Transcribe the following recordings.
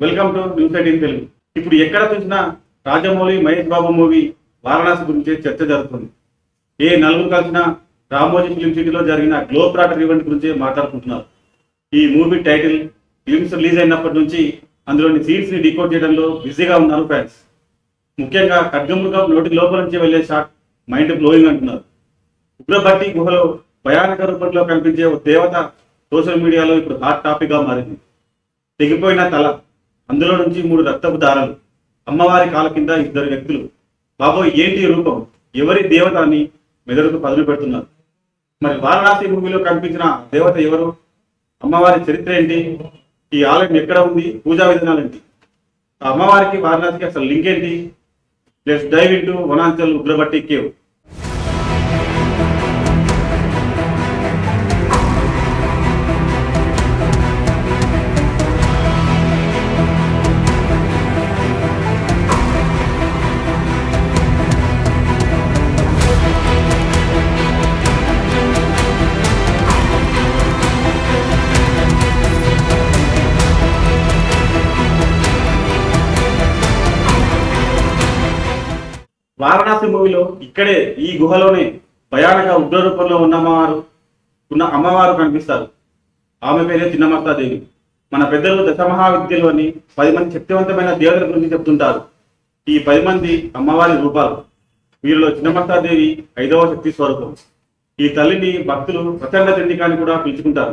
Welcome to news eighteen Telugu ఇప్పుడు ఎక్కడ చూసినా రాజమౌళి మహేష్ బాబు మూవీ వారణాసి గురించి చర్చ జరుగుతుంది. ఏ నలుగురు కలిసినా రామోజీ ఫిలిం సిటీలో జరిగిన గ్లోబ్ రాటర్ ఈవెంట్ గురించి మాట్లాడుకుంటున్నారు. ఈ మూవీ టైటిల్ ఫిలిమ్స్ రిలీజ్ అయినప్పటి నుంచి అందులోని సీన్స్ని డీకోడ్ చేయడంలో బిజీగా ఉన్నారు ఫ్యాన్స్ ముఖ్యంగా ఖడ్గమృగం నోటి లోపల నుంచి వెళ్ళే షాట్ మైండ్ బ్లోయింగ్ అంటున్నారు. ఉగ్రభట్టి గుహలో భయానక రూపంలో కనిపించే ఒక దేవత సోషల్ మీడియాలో ఇప్పుడు హాట్ టాపిక్గా మారింది. తెగిపోయిన తల అందులో నుంచి మూడు రక్తపు దారాలు. అమ్మవారి కాల కింద ఇద్దరు వ్యక్తులు. బాబోయ్ ఏంటి రూపం? ఎవరి దేవత అని మెదడుకు పదులు పెడుతున్నారు. మరి వారణాసి భూమిలో కనిపించిన దేవత ఎవరు? అమ్మవారి చరిత్ర ఏంటి? ఈ ఆలయం ఎక్కడ ఉంది? పూజా విధానాలు ఏంటి? ఆ అమ్మవారికి వారణాసికి అసలు లింక్ ఏంటి? Let's dive into Vananchal Ugrabatti cave. Varanasi మూవీలో ఇక్కడే ఈ గుహలోనే భయానక ఉగ్ర రూపంలో ఉన్న అమ్మవారు ఉన్న అమ్మవారు కనిపిస్తారు. ఆమె పేరే చిన్నమత్తాదేవి మన పెద్దలు దశమహావిద్యలోని పది మంది శక్తివంతమైన దేవతల గురించి చెప్తుంటారు. ఈ పది మంది అమ్మవారి రూపాలు. వీరిలో చిన్నమత్తాదేవి ఐదవ శక్తి స్వరూపం. ఈ తల్లిని భక్తులు ప్రచండ చండిక అని కూడా పిలుచుకుంటారు.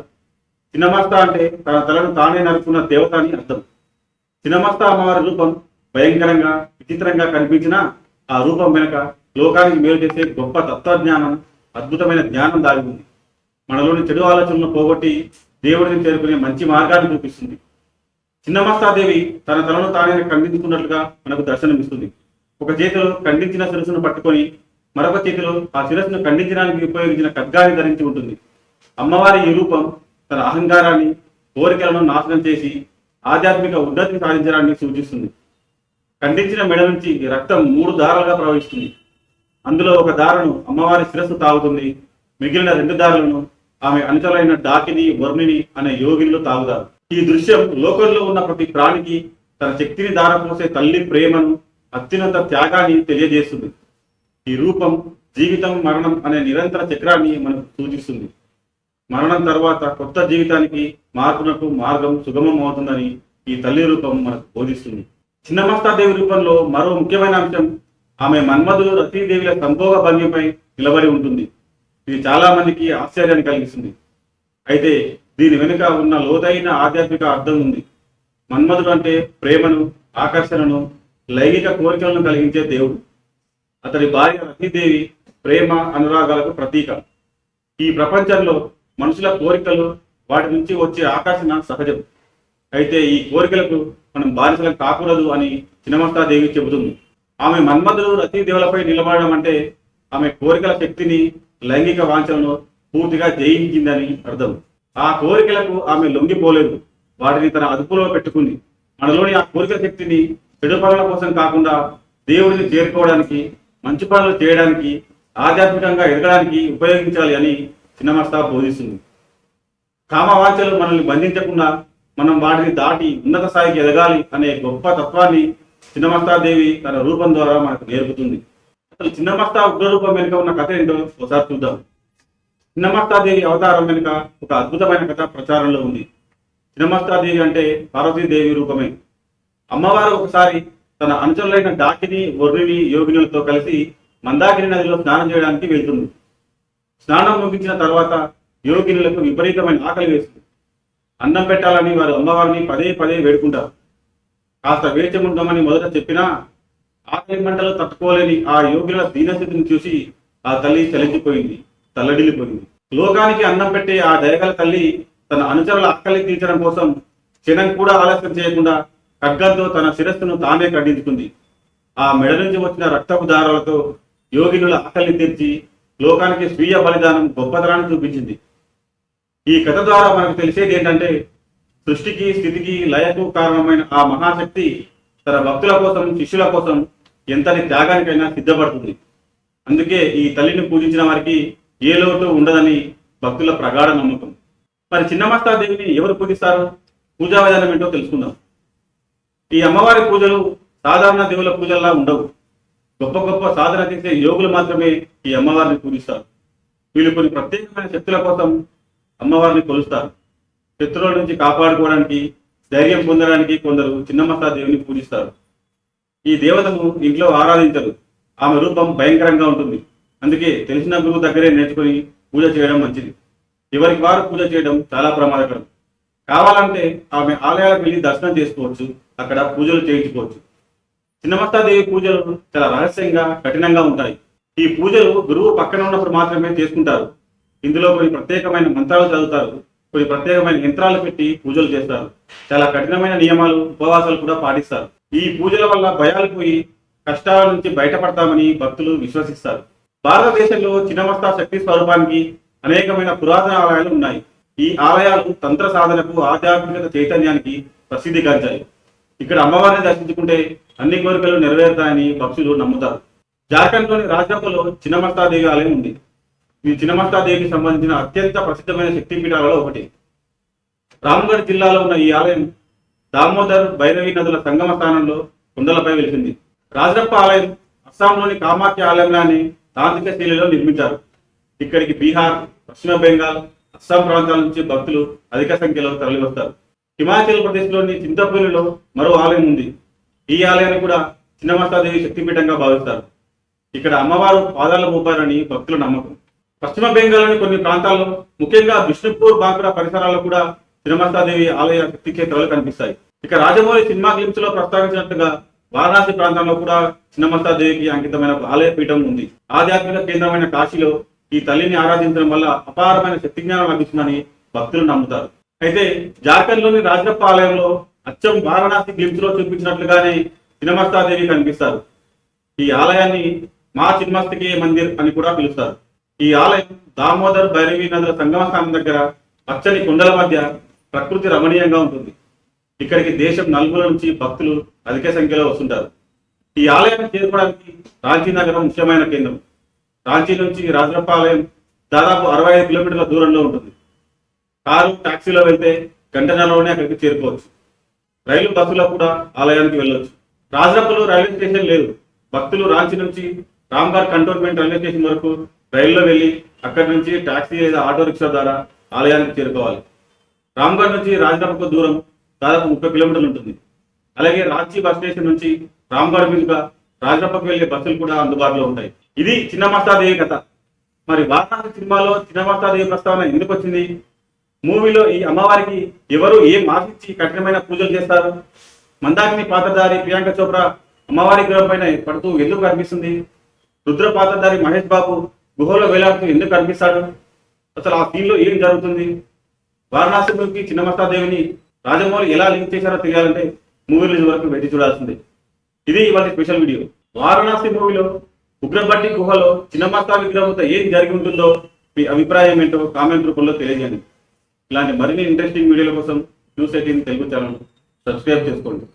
చిన్నమస్త అంటే తన తలను తానే నడుపుకున్న దేవత అని అర్థం. చిన్నమస్త అమ్మవారి రూపం భయంకరంగా విచిత్రంగా కనిపించినా ఆ రూపం వెనుక లోకానికి మేలు చేసే గొప్ప తత్వజ్ఞానం అద్భుతమైన జ్ఞానం దాగి ఉంది. మనలోని చెడు ఆలోచనలను పోగొట్టి దేవుడిని చేరుకునే మంచి మార్గాన్ని చూపిస్తుంది. చిన్నమస్తాదేవి తన తలను తానే ఖండించుకున్నట్లుగా మనకు దర్శనమిస్తుంది. ఒక చేతిలో ఖండించిన శిరస్సును పట్టుకొని మరొక చేతిలో ఆ శిరస్సును ఖండించడానికి ఉపయోగించిన ఖడ్గాన్ని ధరించి ఉంటుంది. అమ్మవారి ఈ రూపం తన అహంకారాన్ని కోరికలను నాశనం చేసి ఆధ్యాత్మిక ఉన్నతిని సాధించడాన్ని సూచిస్తుంది. ఖండించిన మెడ నుంచి రక్తం మూడు దారాలుగా ప్రవహిస్తుంది. అందులో ఒక దారను అమ్మవారి శిరస్సు తాగుతుంది. మిగిలిన రెండు దారులను ఆమె అనుచరులైన డాకిని వర్ణిని అనే యోగినులు తాగుతారు. ఈ దృశ్యం లోకంలో ఉన్న ప్రతి ప్రాణికి తన శక్తిని దారపోసే తల్లి ప్రేమను అత్యున్నత త్యాగాన్ని తెలియజేస్తుంది. ఈ రూపం జీవితం మరణం అనే నిరంతర చక్రాన్ని మనకు సూచిస్తుంది. మరణం తర్వాత కొత్త జీవితానికి మార్పునకు మార్గం సుగమం అవుతుందని ఈ తల్లి రూపం మనకు బోధిస్తుంది. చిన్నమస్తాదేవి రూపంలో మరో ముఖ్యమైన అంశం ఆమె మన్మధుడు రతీదేవిల సంభోగ భంగిపై నిలబడి ఉంటుంది. ఇది చాలా మందికి ఆశ్చర్యాన్ని కలిగిస్తుంది. అయితే దీని వెనుక ఉన్న లోతైన ఆధ్యాత్మిక అర్థం ఉంది. మన్మధుడు అంటే ప్రేమను ఆకర్షణను లైంగిక కోరికలను కలిగించే దేవుడు. అతడి భార్య రతీదేవి ప్రేమ అనురాగాలకు ప్రతీక. ఈ ప్రపంచంలో మనుషుల కోరికలు వాటి నుంచి వచ్చే ఆకర్షణ సహజం. అయితే ఈ కోరికలకు మనం బానిసలకు కాకూడదు అని చినమస్తాదేవి చెబుతుంది. ఆమె మన్మధుడు రతీదేవులపై నిలబడడం అంటే ఆమె కోరికల శక్తిని లైంగిక వాంఛలను పూర్తిగా జయించిందని అర్థం. ఆ కోరికలకు ఆమె లొంగిపోలేదు. వాటిని తన అదుపులో పెట్టుకుంది. మనలోని ఆ కోరికల శక్తిని చెడు పనుల కోసం కాకుండా దేవుడిని చేరుకోవడానికి మంచి పనులు చేయడానికి ఆధ్యాత్మికంగా ఎదగడానికి ఉపయోగించాలి అని చిన్నమస్తా బోధిస్తుంది. కామవాంఛలు మనల్ని బంధించకుండా మనం వాటిని దాటి ఉన్నత స్థాయికి ఎదగాలి అనే గొప్ప తత్వాన్ని చిన్నమస్తాదేవి తన రూపం ద్వారా మనకు నేర్పుతుంది. అసలు చిన్నమస్తా ఉగ్రరూపం వెనుక ఉన్న కథ ఏంటో ఒకసారి చూద్దాం. చిన్నమస్తాదేవి అవతారం వెనుక ఒక అద్భుతమైన కథ ప్రచారంలో ఉంది. చిన్నమస్తాదేవి అంటే పార్వతీదేవి రూపమే. అమ్మవారు ఒకసారి తన అనుచరులైన డాకిని వర్ణిని యోగినులతో కలిసి మందాకిని నదిలో స్నానం చేయడానికి వెళ్తుంది. స్నానం ముగించిన తర్వాత యోగినులకు విపరీతమైన ఆకలి వేస్తుంది. అన్నం పెట్టాలని వారు అమ్మవారిని పదే పదే వేడుకుంటారు. కాస్త వేచి ఉండమని మొదట చెప్పినా ఆకలి మంటలు తట్టుకోలేని ఆ యోగుల దీనస్థితిని చూసి ఆ తల్లి చలించిపోయింది తల్లడిల్లిపోయింది. లోకానికి అన్నం పెట్టే ఆ దయగల తల్లి తన అనుచరుల ఆకలి తీర్చడం కోసం క్షణం కూడా ఆలస్యం చేయకుండా ఖడ్గంతో తన శిరస్సును తానే ఖండించుకుంది ఆ మెడ నుంచి వచ్చిన రక్తపు దారాలతో యోగినుల ఆకలిని తీర్చి లోకానికి స్వీయ బలిదానం గొప్పతనాన్ని చూపించింది. ఈ కథ ద్వారా మనకు తెలిసేది ఏంటంటే సృష్టికి స్థితికి లయకు కారణమైన ఆ మహాశక్తి తన భక్తుల కోసం శిష్యుల కోసం ఎంతటి త్యాగానికైనా సిద్ధపడుతుంది. అందుకే ఈ తల్లిని పూజించిన వారికి ఏ లోటు ఉండదని భక్తుల ప్రగాఢ నమ్మకం. మరి చిన్నమస్తాదేవిని ఎవరు పూజిస్తారు? పూజా విధానం ఏంటో తెలుసుకుందాం. ఈ అమ్మవారి పూజలు సాధారణ దేవుల పూజల్లా ఉండవు. గొప్ప గొప్ప సాధన చేసే యోగులు మాత్రమే ఈ అమ్మవారిని పూజిస్తారు. వీళ్ళు కొన్ని ప్రత్యేకమైన శక్తుల కోసం అమ్మవారిని కొలుస్తారు. శత్రువుల నుంచి కాపాడుకోవడానికి ధైర్యం పొందడానికి కొందరు చిన్నమస్తా దేవిని పూజిస్తారు. ఈ దేవతను ఇంట్లో ఆరాధించరు. ఆమె రూపం భయంకరంగా ఉంటుంది. అందుకే తెలిసిన గురువు దగ్గరే నేర్చుకుని పూజ చేయడం మంచిది. ఎవరికి వారు పూజ చేయడం చాలా ప్రమాదకరం. కావాలంటే ఆమె ఆలయాలకు వెళ్ళి దర్శనం చేసుకోవచ్చు. అక్కడ పూజలు చేయించుకోవచ్చు. చిన్నమస్తాదేవి పూజలు చాలా రహస్యంగా కఠినంగా ఉంటాయి. ఈ పూజలు గురువు పక్కన ఉన్నప్పుడు మాత్రమే చేసుకుంటారు. ఇందులో కొన్ని ప్రత్యేకమైన మంత్రాలు చదువుతారు. కొన్ని ప్రత్యేకమైన యంత్రాలు పెట్టి పూజలు చేస్తారు. చాలా కఠినమైన నియమాలు ఉపవాసాలు కూడా పాటిస్తారు. ఈ పూజల వల్ల భయాలు పోయి కష్టాల నుంచి బయటపడతామని భక్తులు విశ్వసిస్తారు. భారతదేశంలో చిన్నమస్తా శక్తి స్వరూపానికి అనేకమైన పురాతన ఆలయాలు ఉన్నాయి. ఈ ఆలయాలు తంత్ర సాధనకు ఆధ్యాత్మికత చైతన్యానికి ప్రసిద్ధిగాంచాయి ఇక్కడ అమ్మవారిని దర్శించుకుంటే అన్ని కోరికలు నెరవేరుతాయని భక్తులు నమ్ముతారు. జార్ఖండ్లోని రాజ్యంలో చిన్నమస్తాదేవి ఆలయం ఉంది. ఇది చిన్నమస్తాదేవికి సంబంధించిన అత్యంత ప్రసిద్ధమైన శక్తిపీఠాలలో ఒకటి. రామ్గఢ్ జిల్లాలో ఉన్న ఈ ఆలయం దామోదర్ భైరవి నదుల సంగమ స్థానంలో కొండలపై వెలిసింది. రాజరప్ప ఆలయం అస్సాంలోని కామాఖ్య ఆలయంలానే తాంత్రిక శైలిలో నిర్మించారు. ఇక్కడికి బీహార్ పశ్చిమ బెంగాల్ అస్సాం ప్రాంతాల నుంచి భక్తులు అధిక సంఖ్యలో తరలివస్తారు. హిమాచల్ ప్రదేశ్లోని చింతపల్లిలో మరో ఆలయం ఉంది. ఈ ఆలయాన్ని కూడా చిన్నమస్తాదేవి శక్తిపీఠంగా భావిస్తారు. ఇక్కడ అమ్మవారు పాదాల మోపారని భక్తుల నమ్మకం. పశ్చిమ బెంగాల్లోని కొన్ని ప్రాంతాల్లో ముఖ్యంగా బిష్ణుపూర్ బాంకురా పరిసరాల్లో కూడా చిన్నమస్తాదేవి ఆలయ శక్తి కేంద్రాలు కనిపిస్తాయి. ఇక రాజమౌళి సినిమా క్లిప్స్లో ప్రస్తావించినట్టుగా వారణాసి ప్రాంతంలో కూడా చిన్నమస్తాదేవికి అంకితమైన ఆలయ పీఠం ఉంది. ఆధ్యాత్మిక కేంద్రమైన కాశీలో ఈ తల్లిని ఆరాధించడం వల్ల అపారమైన శక్తి జ్ఞానం లభిస్తుందని భక్తులు నమ్ముతారు. అయితే జార్ఖండ్లోని రాజరప్ప ఆలయంలో అచ్చం వారణాసి గ్లిమ్స్లో చూపించినట్లుగానే చిన్నమస్తాదేవి కనిపిస్తారు. ఈ ఆలయాన్ని మా చిన్మస్తకే మందిర్ అని కూడా పిలుస్తారు. ఈ ఆలయం దామోదర్ భైరవీ నదుల సంగమ స్థానం దగ్గర పచ్చని కొండల మధ్య ప్రకృతి రమణీయంగా ఉంటుంది. ఇక్కడికి దేశం నలుగుల నుంచి భక్తులు అధిక సంఖ్యలో వస్తుంటారు. ఈ ఆలయాన్ని చేరుకోవడానికి రాంచీ నగరం ముఖ్యమైన కేంద్రం. రాంచీ నుంచి రాజరప్ప ఆలయం దాదాపు అరవై ఐదు కిలోమీటర్ల దూరంలో ఉంటుంది. కారు టాక్సీలో వెళ్తే గంటన్నరలోనే అక్కడికి చేరుకోవచ్చు. రైలు బస్సులో కూడా ఆలయానికి వెళ్ళవచ్చు రాజరప్పలో రైల్వే స్టేషన్ లేదు. భక్తులు రాంచీ నుంచి రామ్ఘర్ కంటోన్మెంట్ రైల్వే స్టేషన్ వరకు రైల్లో వెళ్ళి అక్కడి నుంచి టాక్సీ లేదా ఆటో రిక్షా ద్వారా ఆలయానికి చేరుకోవాలి. రామ్గఢ్ నుంచి రాజధానికి దూరం దాదాపు ముప్పై కిలోమీటర్లు ఉంటుంది. అలాగే రాంచీ బస్ స్టేషన్ నుంచి రామ్గఢ్ మీదుగా రాజరప్పకు వెళ్ళే బస్సులు కూడా అందుబాటులో ఉంటాయి. ఇది చిన్నమస్తాదేవి కథ. మరి వారణాసి సినిమాలో చిన్నమస్తాదేవి ప్రస్తావన ఎందుకు వచ్చింది? మూవీలో ఈ అమ్మవారికి ఎవరు ఏం ఆశించి కఠినమైన పూజలు చేస్తారు? మందాకిని పాత్రధారి ప్రియాంక చోప్రా అమ్మవారి గృహం పైన పడుతూ ఎందుకు కనిపిస్తుంది రుద్ర పాత్రధారి మహేష్ బాబు గుహలో వేలాడుతూ ఎందుకు కనిపిస్తాడు? అసలు ఆ సీన్లో ఏం జరుగుతుంది? వారణాసికి చిన్నమస్తాదేవిని రాజమౌళి ఎలా లింక్ చేశారో తెలియాలంటే మూవీ రిలీజ్ వరకు వెయిట్ చూడాల్సిందే. ఇది ఇవాళ స్పెషల్ వీడియో. వారణాసి మూవీలో ఉగ్రబట్టి గుహలో చిన్నమస్తా విగ్రహంతో ఏం జరిగి ఉంటుందో మీ అభిప్రాయం ఏంటో కామెంట్ రూపంలో తెలియజేయండి. ఇలాంటి మరిన్ని ఇంట్రెస్టింగ్ వీడియోల కోసం news eighteen Telugu channel subscribe చేసుకోండి.